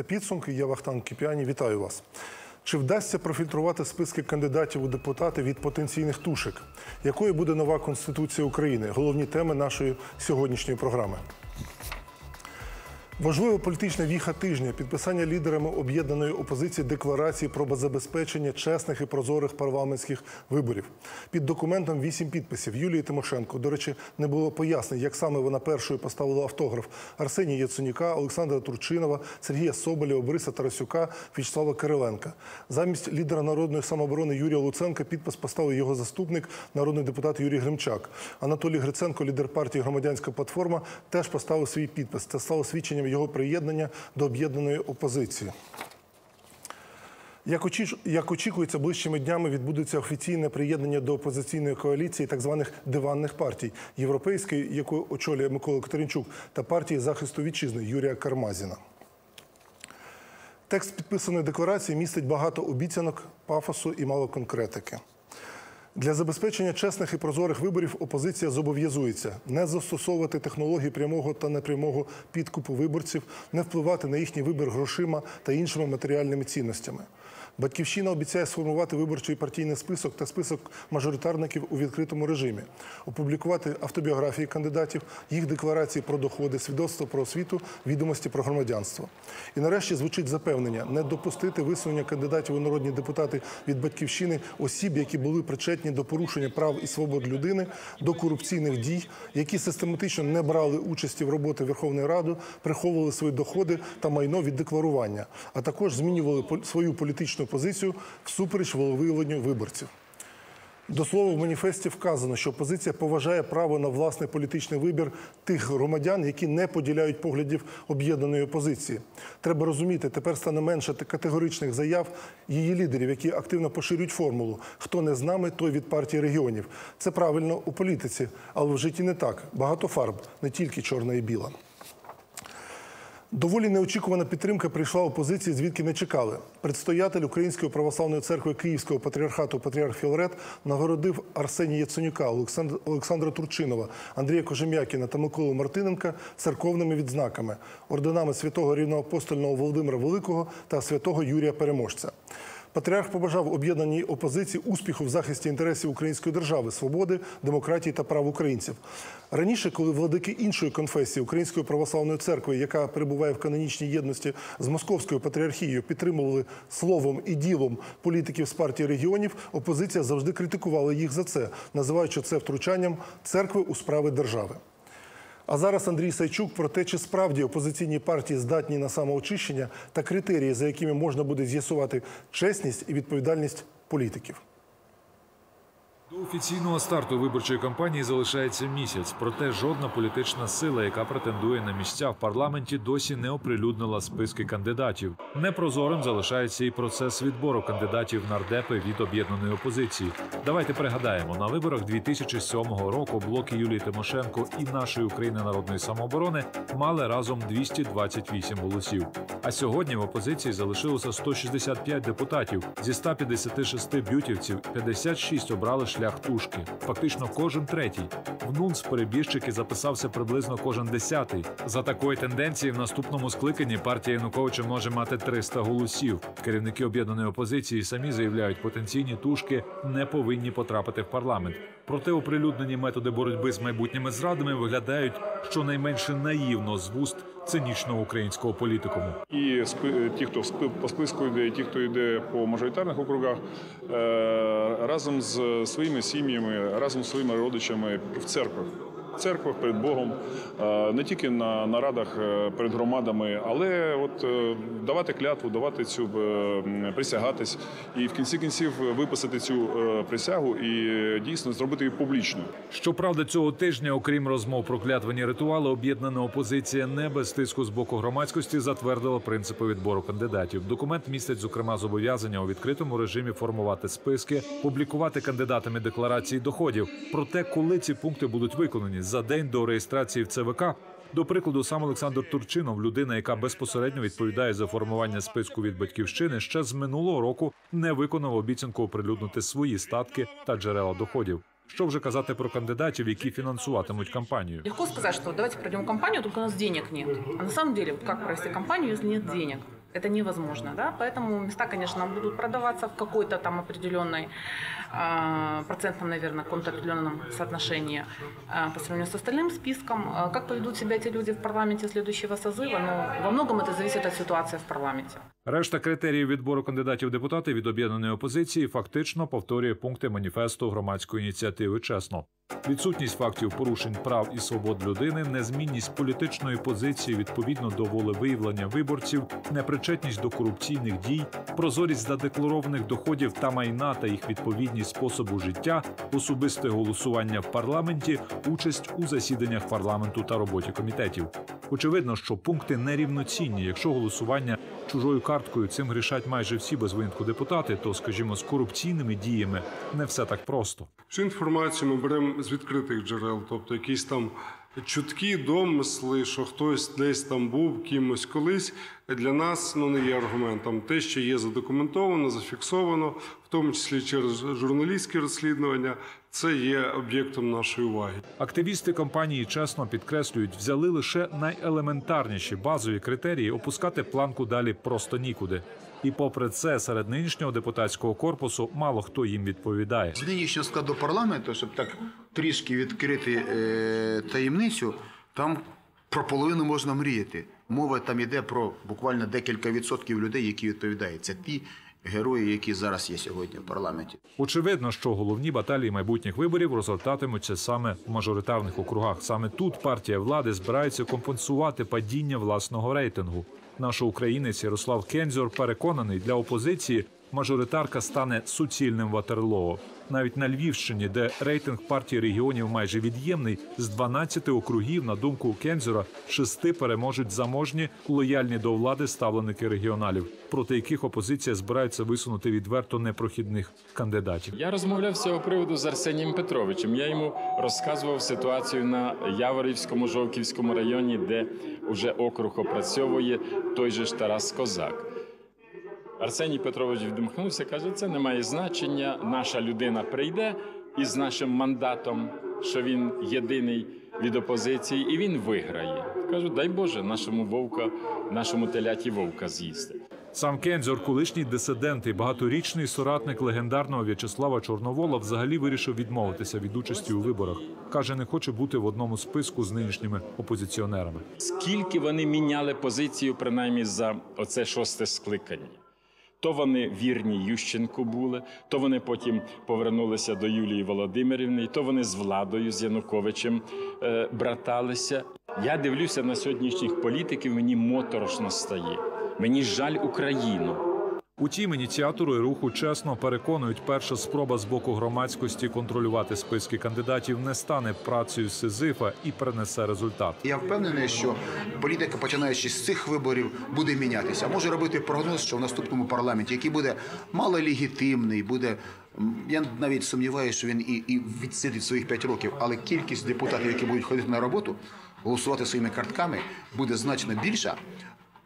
Це підсумки. Я Вахтан Кіпіані. Вітаю вас. Чи вдасться профільтрувати списки кандидатів у депутати від потенційних тушек? Якою буде нова конституція України? Головні теми нашої сьогоднішньої програми. Важлива політична віха тижня підписання лідерами об'єднаної опозиції декларації про забезпечення чесних і прозорих парламентських виборів. Під документом вісім підписів Юлії Тимошенко. До речі, не було пояснень, як саме вона першою поставила автограф Арсенія Яценюка, Олександра Турчинова, Сергія Соболєва, Бориса Тарасюка, В'ячеслава Кириленка. Замість лідера народної самооборони Юрія Луценка підпис поставив його заступник, народний депутат Юрій Гримчак. Анатолій Гриценко, лідер партії Громадянська платформа, теж поставив свій підпис. Це стало свідченням його приєднання до об'єднаної опозиції. Як, очі... Як очікується, ближчими днями відбудеться офіційне приєднання до опозиційної коаліції так званих диванних партій європейської, яку очолює Микола Катеринчук, та партії захисту вітчизни Юрія Кармазіна. Текст підписаної декларації містить багато обіцянок, пафосу і мало конкретики. Для забезпечення чесних і прозорих виборів опозиція зобов'язується не застосовувати технології прямого та непрямого підкупу виборців, не впливати на їхній вибір грошима та іншими матеріальними цінностями. Батьківщина обіцяє сформувати виборчий партійний список та список мажоритарників у відкритому режимі, опублікувати автобіографії кандидатів, їх декларації про доходи, свідоцтво про освіту, відомості про громадянство. І нарешті звучить запевнення не допустити висунення кандидатів у народні депутати від батьківщини осіб, які були причетні до порушення прав і свобод людини, до корупційних дій, які систематично не брали участі в роботі Верховної Ради, приховували свої доходи та майно від декларування, а також змінювали свою політичну позицію всупереч волевиявленню виборців. До слова, в маніфесті вказано, що опозиція поважає право на власний політичний вибір тих громадян, які не поділяють поглядів об'єднаної опозиції. Треба розуміти, тепер стане менше категоричних заяв її лідерів, які активно поширюють формулу Хто не з нами, той від партії регіонів. Це правильно у політиці, але в житті не так. Багато фарб, не тільки чорна і біла. Доволі неочікувана підтримка прийшла опозиції, звідки не чекали. Предстоятель Української православної церкви Київського патріархату Патріарх Філарет нагородив Арсенія Яценюка, Олександр, Олександра Турчинова, Андрія Кожем'якіна та Миколу Мартиненка церковними відзнаками, орденами святого рівноапостольного Володимира Великого та святого Юрія Переможця. Патріарх побажав об'єднаній опозиції успіху в захисті інтересів української держави, свободи, демократії та прав українців. Раніше, коли владики іншої конфесії Української православної церкви, яка перебуває в канонічній єдності з московською патріархією, підтримували словом і ділом політиків з партії регіонів, опозиція завжди критикувала їх за це, називаючи це втручанням церкви у справи держави. А зараз Андрій Сайчук про те, чи справді опозиційні партії здатні на самоочищення та критерії, за якими можна буде з'ясувати чесність і відповідальність політиків. До офіційного старту виборчої кампанії залишається місяць. Проте жодна політична сила, яка претендує на місця в парламенті, досі не оприлюднила списки кандидатів. Непрозорим залишається і процес відбору кандидатів нардепи від об'єднаної опозиції. Давайте пригадаємо на виборах 2007 року блоки Юлії Тимошенко і нашої України народної самооборони мали разом 228 голосів. А сьогодні в опозиції залишилося 165 депутатів зі 156 бютівців, 56 обрали тушки. Фактично кожен третій. В НУНС перебіжчики записався приблизно кожен десятий. За такої тенденції в наступному скликанні партія Януковича може мати 300 голосів. Керівники об'єднаної опозиції самі заявляють, потенційні тушки не повинні потрапити в парламент. Проте оприлюднені методи боротьби з майбутніми зрадами виглядають щонайменше наївно з вуст цинічного українського політикуму. І ті, хто по списку йде, і ті, хто йде по мажоритарних округах, е, разом з своїми сім'ями, разом з своїми родичами в церквах. Церквах перед Богом, не тільки на нарадах е, перед громадами, але от е, давати клятву, давати цю е, присягатись, і в кінці кінців виписати цю присягу і дійсно зробити її публічною. Щоправда, цього тижня, окрім розмов про клятвені ритуали, об'єднана опозиція не без тиску з боку громадськості затвердила принципи відбору кандидатів. Документ містить зокрема зобов'язання у відкритому режимі формувати списки, публікувати кандидатами декларації доходів. Проте, коли ці пункти будуть виконані за день до реєстрації в ЦВК. До прикладу, сам Олександр Турчинов, людина, яка безпосередньо відповідає за формування списку від батьківщини, ще з минулого року не виконав обіцянку оприлюднити свої статки та джерела доходів. Що вже казати про кандидатів, які фінансуватимуть кампанію? Легко сказать, что давайте пройдем кампанию, только у нас денег нет. А на самом деле, как провести кампанию, если нет денег? Это невозможно, да, поэтому места, конечно, будут продаваться в какой-то там определенной э, процентном, наверное, каком-то определенном соотношении э, по сравнению с остальным списком. Э, как поведут себя эти люди в парламенте следующего созыва, ну, во многом это зависит от ситуации в парламенте. Решта критеріїв відбору кандидатів в депутати від об'єднаної опозиції фактично повторює пункти маніфесту громадської ініціативи чесно. Відсутність фактів порушень прав і свобод людини, незмінність політичної позиції відповідно до волевиявлення виборців, непричетність до корупційних дій, прозорість задекларованих доходів та майна та їх відповідність способу життя, особисте голосування в парламенті, участь у засіданнях парламенту та роботі комітетів. Очевидно, що пункти нерівноцінні. Якщо голосування чужою карткою цим грішать майже всі без винятку депутати, то, скажімо, з корупційними діями не все так просто. Всю інформацію ми беремо з відкритих джерел, тобто якісь там чутки, домисли, що хтось десь там був кимось колись. Для нас ну, не є аргументом. Те, що є задокументовано, зафіксовано, в тому числі через журналістські розслідування, це є об'єктом нашої уваги. Активісти компанії чесно підкреслюють, взяли лише найелементарніші базові критерії, опускати планку далі просто нікуди. І попри це, серед нинішнього депутатського корпусу мало хто їм відповідає. З нинішнього складу парламенту, щоб так трішки відкрити е, таємницю, там про половину можна мріяти. Мова там йде про буквально декілька відсотків людей, які відповідають. Це ті герої, які зараз є сьогодні в парламенті. Очевидно, що головні баталії майбутніх виборів розгортатимуться саме в мажоритарних округах. Саме тут партія влади збирається компенсувати падіння власного рейтингу. Наш українець Ярослав Кензор переконаний, для опозиції мажоритарка стане суцільним ватерлоо. Навіть на Львівщині, де рейтинг партії регіонів майже від'ємний, з 12 округів, на думку Кензьора, шести переможуть заможні, лояльні до влади ставленики регіоналів, проти яких опозиція збирається висунути відверто непрохідних кандидатів. Я розмовляв з цього приводу з Арсенієм Петровичем. Я йому розказував ситуацію на Яворівському Жовківському районі, де вже округ опрацьовує той же ж Тарас Козак. Арсеній Петрович відмахнувся, каже: це не має значення. Наша людина прийде із нашим мандатом, що він єдиний від опозиції, і він виграє. Кажу, дай Боже, нашому вовка, нашому теляті вовка з'їсти. Сам Кензор, колишній дисидент і багаторічний соратник легендарного В'ячеслава Чорновола, взагалі вирішив відмовитися від участі у виборах. каже, не хоче бути в одному списку з нинішніми опозиціонерами. Скільки вони міняли позицію, принаймні за оце шосте скликання. То вони вірні Ющенку були, то вони потім повернулися до Юлії Володимирівни, то вони з владою, з Януковичем е, браталися. Я дивлюся на сьогоднішніх політиків, мені моторошно стає. Мені жаль Україну. Утім, ініціатори руху чесно переконують, перша спроба з боку громадськості контролювати списки кандидатів не стане працею Сизифа і принесе результат. Я впевнений, що політика, починаючи з цих виборів, буде мінятися. Може робити прогноз, що в наступному парламенті, який буде малолегітимний, буде. Я навіть сумніваюся, що він і, і відсидить своїх 5 років, але кількість депутатів, які будуть ходити на роботу, голосувати своїми картками, буде значно більша,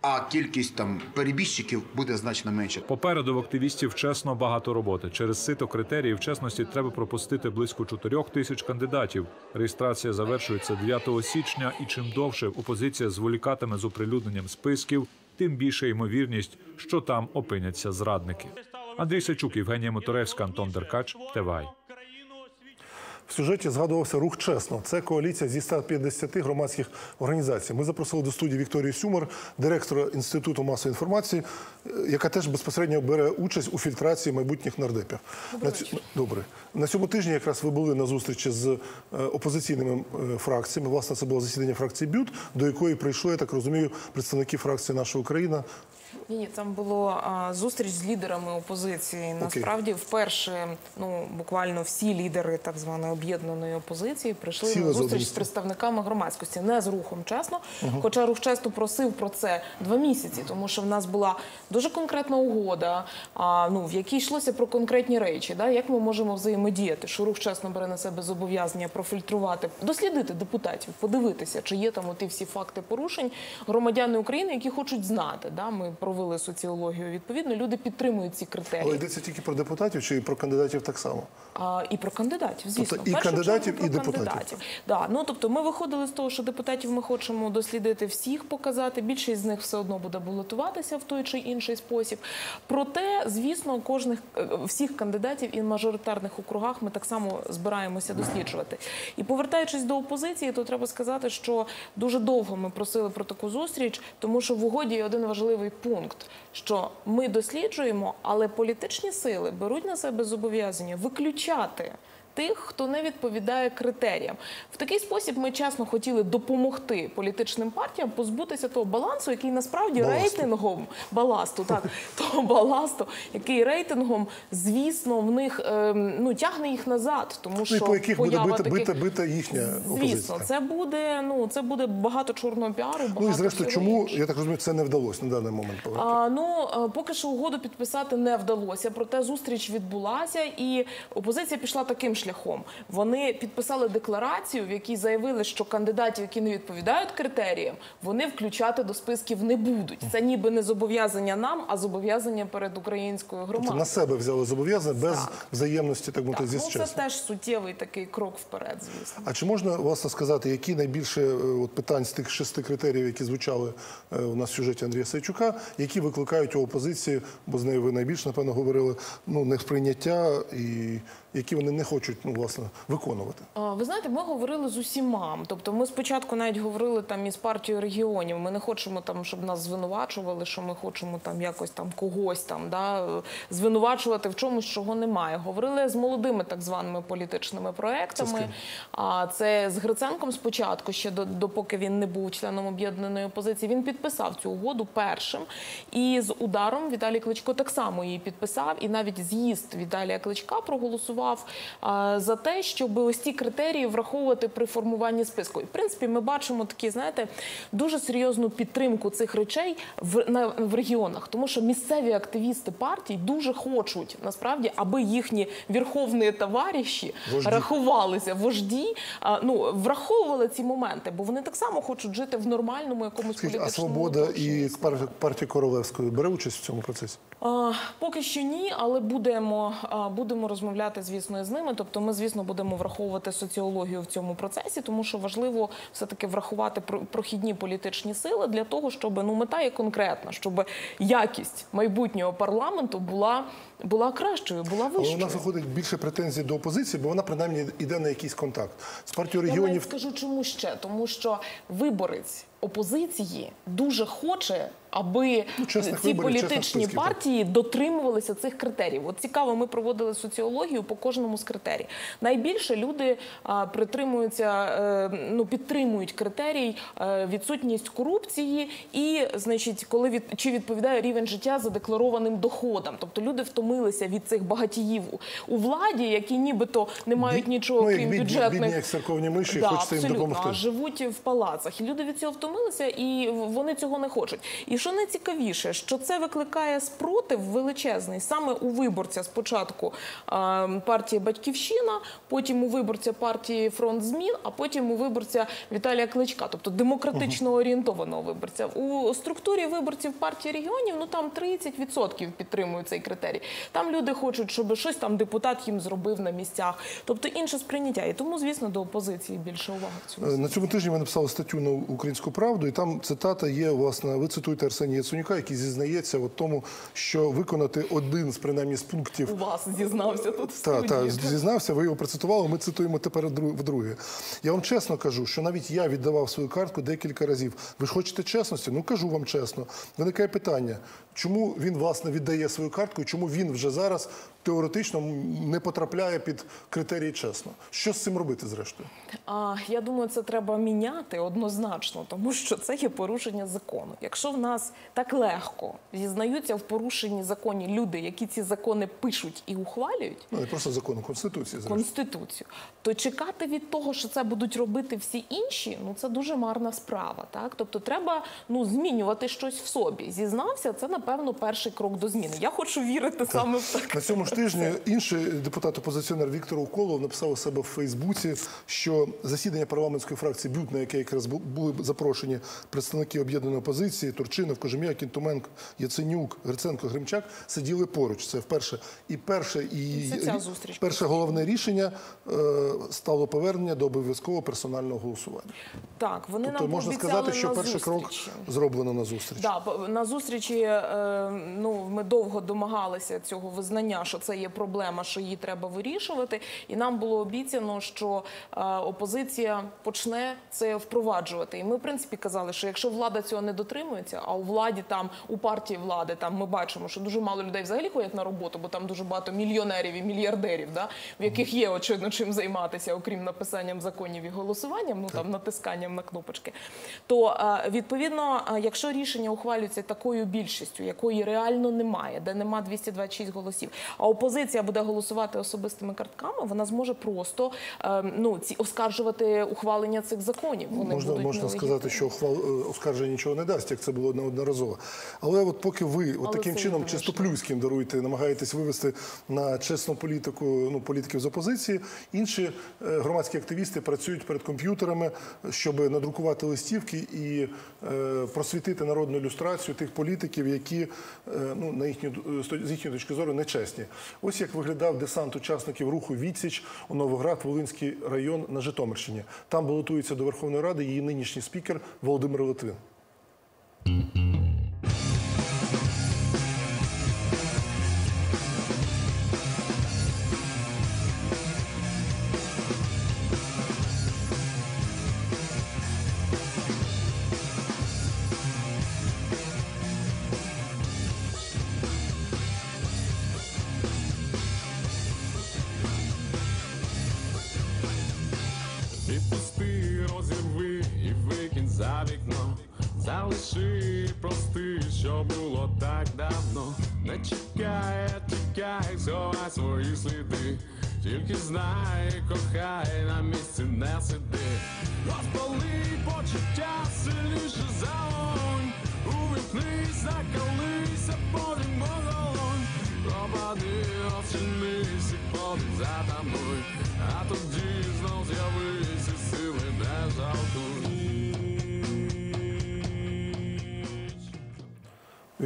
а кількість там перебіжчиків буде значно менша. Попереду в активістів чесно багато роботи. Через сито критеріїв чесності треба пропустити близько 4 тисяч кандидатів. Реєстрація завершується 9 січня, і чим довше опозиція зволікатиме з оприлюдненням списків, тим більша ймовірність, що там опиняться зрадники. Андрій Сачук, Євгенія Моторевська, Антон Деркач, ТВАЙ. В сюжеті згадувався рух чесно. Це коаліція зі 150 громадських організацій. Ми запросили до студії Вікторію Сюмер, директора інституту масової інформації, е, яка теж безпосередньо бере участь у фільтрації майбутніх нардепів. На цю- Добре на цьому тижні. Якраз ви були на зустрічі з е, опозиційними е, фракціями. Власне, це було засідання фракції БЮТ, до якої прийшли, я так розумію, представники фракції Наша Україна. Ні, ні, там було а, зустріч з лідерами опозиції. Насправді, вперше, ну буквально всі лідери так званої об'єднаної опозиції прийшли Сіли на зустріч з представниками громадськості, не з рухом чесно. Хоча рух чесно просив про це два місяці, тому що в нас була дуже конкретна угода, а, ну в якій йшлося про конкретні речі. Да, як ми можемо взаємодіяти? Що рух чесно бере на себе зобов'язання профільтрувати, дослідити депутатів, подивитися, чи є там оті всі факти порушень громадяни України, які хочуть знати. Да, ми провели соціологію. Відповідно, люди підтримують ці критерії. Але йдеться тільки про депутатів чи і про кандидатів так само? А, і про кандидатів, звісно. Тобто і першу кандидатів, чергу і депутатів. кандидатів. Да, ну тобто ми виходили з того, що депутатів ми хочемо дослідити всіх, показати. Більшість з них все одно буде балотуватися в той чи інший спосіб. Проте, звісно, кожних е, всіх кандидатів і мажоритарних округах ми так само збираємося досліджувати. І повертаючись до опозиції, то треба сказати, що дуже довго ми просили про таку зустріч, тому що в угоді є один важливий пункт, що ми досліджуємо, але політичні сили беруть на себе зобов'язання виключати. Тих, хто не відповідає критеріям, в такий спосіб ми чесно хотіли допомогти політичним партіям позбутися того балансу, який насправді Баласту. рейтингом баласту, так того баласту, який рейтингом, звісно, в них ем, ну тягне їх назад, тому Ну, що по яких буде бита, таких... бита, бита їхня Звісно, опозиція. це буде ну це буде багато чорного піару. Багато Ну і зрештою, чому іншого. я так розумію, це не вдалося на даний момент? А, ну е, поки що угоду підписати не вдалося. Проте зустріч відбулася, і опозиція пішла таким шляхом. Вони підписали декларацію, в якій заявили, що кандидатів, які не відповідають критеріям, вони включати до списків не будуть. Це ніби не зобов'язання нам, а зобов'язання перед українською Тобто громадою. на себе взяли зобов'язання без Так. взаємності, так Так, мовити, зі ну, це теж суттєвий такий крок вперед, звісно. А чи можна власне сказати, які найбільше е, от, питань з тих шести критеріїв, які звучали е, у нас в сюжеті Андрія Сайчука, які викликають у опозиції, бо з нею ви найбільше напевно говорили, ну несприйняття і які вони не хочуть ну власне виконувати? А, Ви знаєте, ми говорили з усіма. Тобто, ми спочатку навіть говорили там із партією регіонів. Ми не хочемо там, щоб нас звинувачували, що ми хочемо там якось там когось там да звинувачувати в чомусь, чого немає. Говорили з молодими так званими політичними проектами. А це з Гриценком спочатку, ще до допоки він не був членом об'єднаної опозиції. Він підписав цю угоду першим. І з ударом Віталій Кличко так само її підписав. І навіть з'їзд Віталія Кличка проголосував за те, щоб ось ці критерії враховувати при формуванні списку. І в принципі, ми бачимо такі, знаєте, дуже серйозну підтримку цих речей в, на, в регіонах, тому що місцеві активісти партій дуже хочуть насправді, аби їхні верховні товариші Вожді. рахувалися вожді, а, ну враховували ці моменти, бо вони так само хочуть жити в нормальному якомусь Скажіть, а свобода і пар- партія Королевської бере участь в цьому процесі? А, Поки що ні, але будемо, а, будемо розмовляти, звісно, з ними. Тобто, ми, звісно, будемо враховувати соціологію в цьому процесі, тому що важливо все-таки врахувати про- прохідні політичні сили для того, щоб ну мета є конкретна, щоб якість майбутнього парламенту була, була кращою, була Але у вищою. нас виходить більше претензій до опозиції, бо вона принаймні йде на якийсь контакт з партією Я навіть регіонів. скажу, чому ще тому, що виборець опозиції дуже хоче, аби Ну, чесних ці виборів, політичні партії дотримувалися цих критеріїв. От цікаво, ми проводили соціологію по кожному з критерій. Найбільше люди а, притримуються, е, ну підтримують критерій е, відсутність корупції і, значить, коли від чи відповідає рівень життя задекларованим доходам. Тобто люди втомилися від цих багатіїв у- владі, які нібито не мають нічого ну, крім бідні- бюджетних бідні, як церковні миші, Да, хочеться їм допомогти. А живуть в палацах. І люди від цього втомилися, і вони цього не хочуть. І що найцікавіше, що це викликає спротив величезний саме у виборця спочатку партії Батьківщина, потім у виборця партії Фронт змін, а потім у виборця Віталія Кличка, тобто демократично орієнтованого виборця. У структурі виборців партії регіонів ну там 30% підтримують цей критерій. Там люди хочуть, щоб щось там депутат їм зробив на місцях, тобто інше сприйняття. І тому, звісно, до опозиції більше уваги. Е, На цьому тижні ми написали статтю на українську правду, і там цитата є. Власне, ви цитуєте Арсенія Яценюка, який зізнається в тому, що виконати один з принаймні з пунктів У вас зізнався тут в студії. та, зізнався, ви його процитували, ми цитуємо тепер вдру- вдруге. Я вам чесно кажу, що навіть я віддавав свою картку декілька разів. Ви ж хочете чесності? Ну кажу вам чесно. Виникає питання, чому він власне віддає свою картку і чому він вже зараз теоретично не потрапляє під критерії чесно? Що з цим робити зрештою? А, я думаю, це треба міняти однозначно, тому що це є порушення закону. Якщо в нас так легко зізнаються в порушенні законів люди, які ці закони пишуть і ухвалюють, Ну не просто закону конституції зрештою. конституцію, то чекати від того, що це будуть робити всі інші, ну це дуже марна справа. Так, тобто треба ну змінювати щось в собі. Зізнався, це напевно перший крок до зміни. Я хочу вірити саме в так. На цьому ж ж тижні інший депутат-опозиціонер Віктор Уколов написав у себе в Фейсбуці, що засідання парламентської фракції БЮТ, на яке якраз бу- були запрошені представники об'єднаної опозиції Турчинов, Кожем'якін, Туменко, Яценюк, Гриценко, Гримчак, сиділи поруч. Це вперше. І перше, і зустріч. перше головне рішення е, стало повернення до обов'язкового персонального голосування. Так, вони Тобто нам можна сказати, що на перший крок зроблено на зустріч. Да, на зустрічі е, ну, ми довго домагалися цього визнання, що це є проблема, що її треба вирішувати. І нам було обіцяно, що е, опозиція почне це впроваджувати. І ми, в принципі, казали, що якщо влада цього не дотримується, а у владі там у партії влади там ми бачимо, що дуже мало людей взагалі ходять на роботу, бо там дуже багато мільйонерів і мільярдерів, да, в яких є очевидно чим займатися, окрім написанням законів і голосуванням, ну там натисканням на кнопочки. То е, відповідно, е, якщо рішення ухвалюється такою більшістю, якої реально немає, де нема 226 голосів, а опозиція буде голосувати особистими картками, вона зможе просто е, ну ці оскаржувати ухвалення цих законів. Вони Можна, будуть можна сказати, що ухвал, е, оскарження нічого не дасть, як це було неодноразово. Але от поки ви от Але таким чином чистоплюйським даруєте, намагаєтесь вивести на чесну політику ну, політиків з опозиції, інші е, громадські активісти працюють перед комп'ютерами, щоб надрукувати листівки і е, просвітити народну ілюстрацію тих політиків, які е, ну, на їхню, з з їхньої точки зору нечесні. Ось як виглядав десант учасників руху Відсіч у Новоград, Волинський район на Житомирщині. Там балотується до Верховної Ради її нинішній спікер Володимир Литвин. Кохай, на місці не сиди.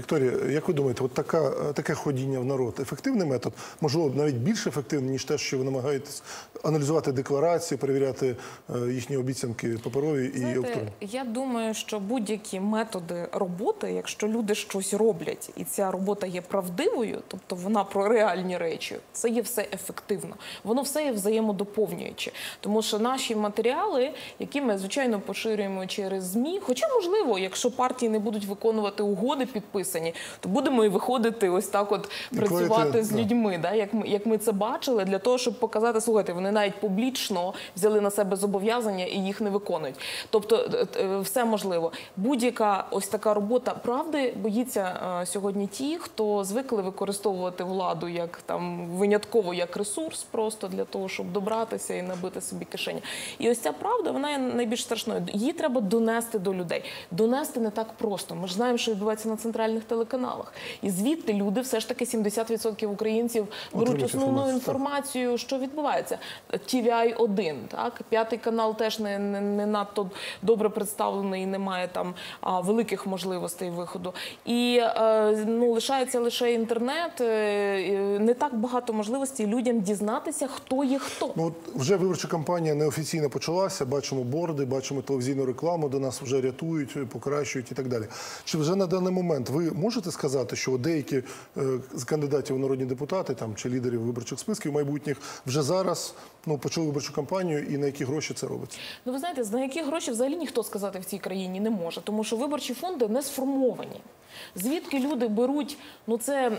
Вікторія, як ви думаєте, от така, е, таке ходіння в народ ефективний метод? Можливо, навіть більш ефективний, ніж те, що ви намагаєтесь аналізувати декларації, перевіряти е, їхні обіцянки паперові і електронні? Я думаю, що будь-які методи роботи, якщо люди щось роблять, і ця робота є правдивою, тобто вона про реальні речі, це є все ефективно. Воно все є взаємодоповнююче. Тому що наші матеріали, які ми звичайно поширюємо через змі, хоча можливо, якщо партії не будуть виконувати угоди підписані, то будемо і виходити ось так, от працювати з людьми, да, як ми як ми це бачили, для того, щоб показати, слухайте, вони навіть публічно взяли на себе зобов'язання і їх не виконують. Тобто, е, е, все можливо. Будь-яка ось така робота правди боїться е, сьогодні ті, хто звикли використовувати владу як там винятково як ресурс, просто для того, щоб добратися і набити собі кишені. І ось ця правда, вона є найбільш страшною. Її треба донести до людей. Донести не так просто. Ми ж знаємо, що відбувається на центральних телеканалах. І звідти люди, все ж таки 70% українців беруть основну інформацію, що відбувається. TVI 1 так п'ятий канал теж не, не, не надто добре представлений, і не має там а, великих можливостей виходу. І е, ну лишається лише інтернет. е, не так багато можливостей людям дізнатися, хто є хто. Ну, от вже виборча кампанія неофіційно почалася. Бачимо борди, бачимо телевізійну рекламу, де нас вже рятують, покращують і так далі. Чи вже на даний момент ви можете сказати, що деякі е, з кандидатів у народні депутати там чи лідерів виборчих списків майбутніх вже зараз ну почали виборчу кампанію і на які гроші це робиться? Ну, ви знаєте, на які гроші взагалі ніхто сказати в цій країні не може, тому що виборчі фонди не сформовані. Звідки люди беруть ну це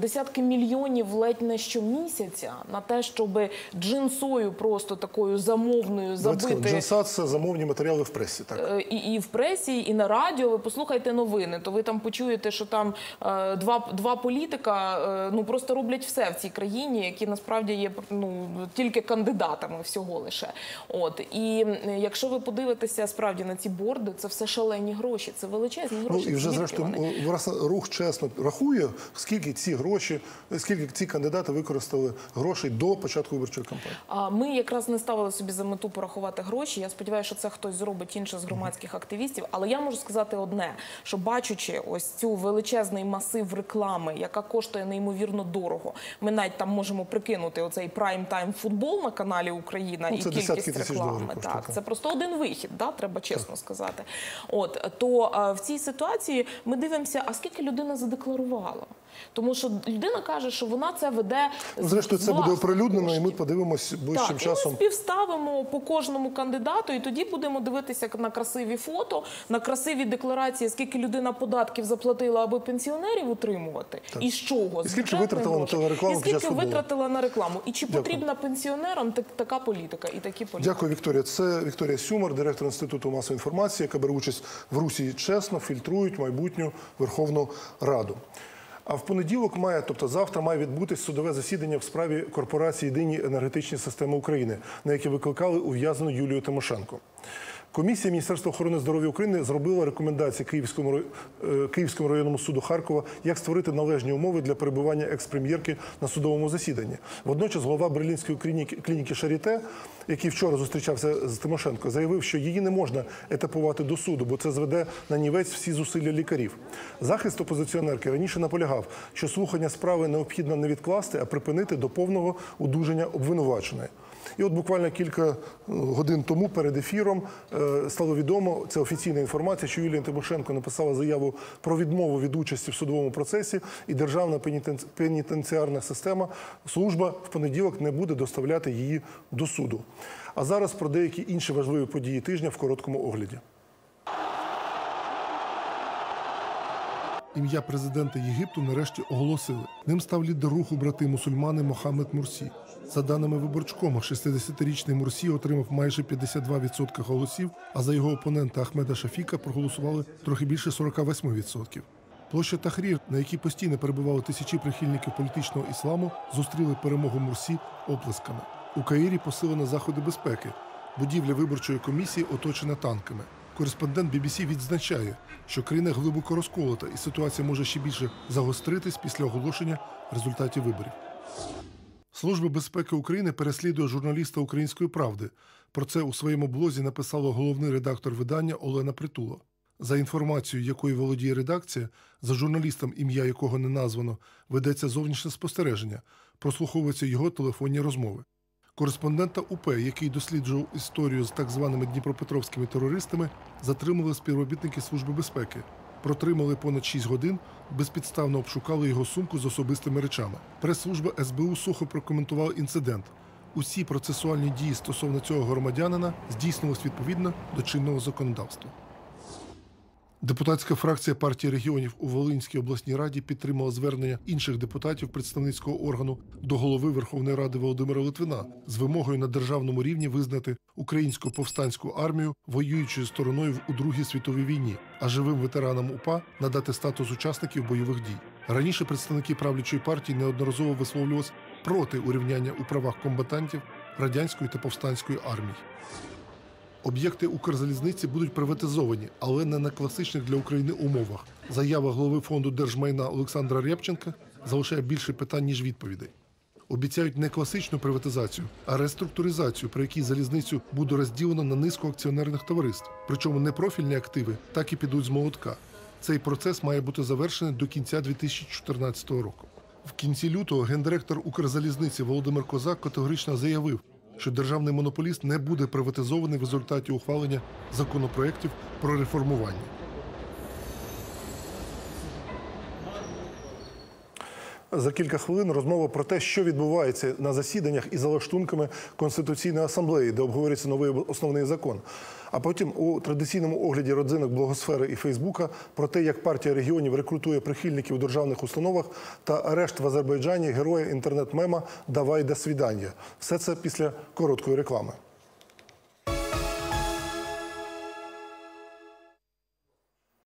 десятки мільйонів ледь не щомісяця на те, щоб джинсою просто такою замовною забити Джинсад це замовні матеріали в пресі. Так Е, і, і в пресі, і на радіо. Ви послухайте новини, то ви там почуєте, що там е, два, два політика е, ну просто роблять все в цій країні, які насправді є ну тільки кандидатами всього лише. От і якщо ви подивитеся справді на ці борди, це все шалені гроші, це величезні Ну гроші. і вже зрештою рух чесно рахує, скільки ці гроші, скільки ці кандидати використали грошей до початку виборчої кампанії. А ми якраз не ставили собі за мету порахувати гроші. Я сподіваюся, що це хтось зробить інше з громадських активістів. Але я можу сказати одне: що бачучи ось цю величезний масив реклами, яка коштує неймовірно дорого, ми навіть там можемо прикинути оцей прайм-тайм футбол на каналі Україна Ну, і кількість реклами. коштує, Так, так. це просто один вихід, да, треба чесно сказати. От то е, в цій ситуації ми дивимося, а скільки людина задекларувала. Тому що людина каже, що вона це веде. Зрештою, це буде оприлюднено, і ми подивимось ближчим Так, і часом. ми співставимо по кожному кандидату, і тоді будемо дивитися на красиві фото, на красиві декларації, скільки людина податків заплатила, аби пенсіонерів утримувати, і з чого І скільки витратила на телерекламу і скільки витратила на рекламу, і чи Дякую. потрібна пенсіонерам так- така політика і такі політики? Дякую, Вікторія. Це Вікторія Сюмар, директор інституту масової інформації, яка бере участь в Русі чесно, фільтрують майбутню Верховну Раду. А в понеділок має, тобто завтра, має відбутись судове засідання в справі корпорації Єдині енергетичні системи України, на яке викликали ув'язану Юлію Тимошенко. Комісія Міністерства охорони здоров'я України зробила рекомендації Київському, е, Київському районному суду Харкова, як створити належні умови для перебування експрем'єрки на судовому засіданні. Водночас голова Берлінської клініки, Шаріте, який вчора зустрічався з Тимошенко, заявив, що її не можна етапувати до суду, бо це зведе на нівець всі зусилля лікарів. Захист опозиціонерки раніше наполягав, що слухання справи необхідно не відкласти, а припинити до повного удуження обвинуваченої. І от буквально кілька е, годин тому перед ефіром е, стало відомо, це офіційна інформація, що Юлія Тимошенко написала заяву про відмову від участі в судовому процесі, і Державна пенітенціарна система служба в понеділок не буде доставляти її до суду. А зараз про деякі інші важливі події тижня в короткому огляді. Ім'я президента Єгипту нарешті оголосили. Ним став лідер руху брати мусульмани Мохаммед Мурсі. За даними виборчкома, 60-річний Мурсі отримав майже 52% голосів, а за його опонента Ахмеда Шафіка проголосували трохи більше 48%. Площа Тахрір, на якій постійно перебували тисячі прихильників політичного ісламу, зустріли перемогу Мурсі оплесками. У Каїрі посилено заходи безпеки. Будівля виборчої комісії оточена танками. Кореспондент BBC відзначає, що країна глибоко розколота, і ситуація може ще більше загостритись після оголошення результатів виборів. Служба безпеки України переслідує журналіста Української правди. Про це у своєму блозі написала головний редактор видання Олена Притула. За інформацією, якою володіє редакція, за журналістом, ім'я якого не названо, ведеться зовнішнє спостереження, прослуховуються його телефонні розмови. Кореспондента УП, який досліджував історію з так званими дніпропетровськими терористами, затримали співробітники Служби безпеки. Протримали понад 6 годин, безпідставно обшукали його сумку з особистими речами. Прес-служба СБУ сухо прокоментувала інцидент. Усі процесуальні дії стосовно цього громадянина здійснились відповідно до чинного законодавства. Депутатська фракція партії регіонів у Волинській обласній раді підтримала звернення інших депутатів представницького органу до голови Верховної Ради Володимира Литвина з вимогою на державному рівні визнати українську повстанську армію воюючою стороною у Другій світовій війні, а живим ветеранам УПА надати статус учасників бойових дій. Раніше представники правлячої партії неодноразово висловлювалися проти урівняння у правах комбатантів радянської та повстанської армій. Об'єкти Укрзалізниці будуть приватизовані, але не на класичних для України умовах. Заява голови фонду держмайна Олександра Рябченка залишає більше питань, ніж відповідей. Обіцяють не класичну приватизацію, а реструктуризацію, при якій залізницю буде розділено на низку акціонерних товариств. Причому не профільні активи так і підуть з молотка. Цей процес має бути завершений до кінця 2014 року. В кінці лютого гендиректор Укрзалізниці Володимир Козак категорично заявив, що державний монополіст не буде приватизований в результаті ухвалення законопроєктів про реформування. За кілька хвилин розмова про те, що відбувається на засіданнях і за лаштунками Конституційної асамблеї, де обговорюється новий основний закон. А потім у традиційному огляді родзинок блогосфери і Фейсбука про те, як партія регіонів рекрутує прихильників у державних установах та арешт в Азербайджані героя інтернет-мема Давай до свідання. Все це після короткої реклами.